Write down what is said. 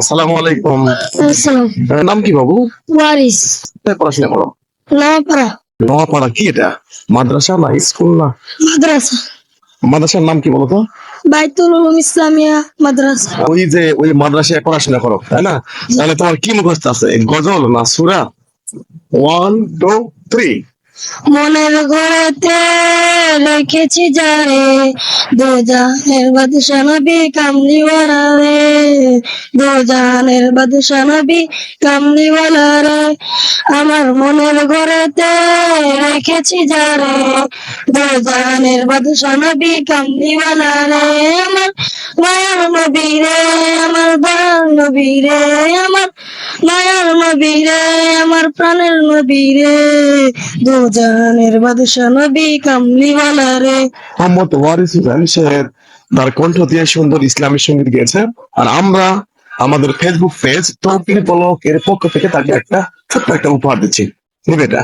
আসসালামু আলাইকুম। নাম কি বাবু? ওয়ারিস। পড়াশোনা করো। নয়াপাড়া। নোয়াপাড়া কি এটা? মাদ্রাসা না স্কুল না? মাদ্রাসা। মাদ্রাসার নাম কি বলতো? বাইতুল উলুম ইসলামিয়া মাদ্রাসা। ওই যে ওই মাদ্রাসায় পড়াশোনা করো তাই না? তাহলে তোমার কি মুখস্থ আছে? গজল না সুরা? ওয়ান টু থ্রি মনের ঘরেতে রেখেছি যারে। দো জাহানের বাদশা নবী কামলিওয়ালা রে দো জাহানের বাদশা নবী কামলিওয়ালা রে আমার মনের ঘরেতে রেখেছি যারে। দো জাহানের বাদশা নবী কামলিওয়ালা রে আমার নবী রে, আমার দয়ার নবী রে আমার মায়ার নবী রে আমার প্রাণের নবী রে দো বাদশা নবী কামলিওয়ালা রে। ওয়ারিস তার কণ্ঠ দিয়ে সুন্দর ইসলামী সংগীত গেয়েছে। আর আমরা, আমাদের ফেসবুক পেজ তৌকির পলকের পক্ষ থেকে তাকে একটা ছোট্ট একটা উপহার দিচ্ছি। নেবে এটা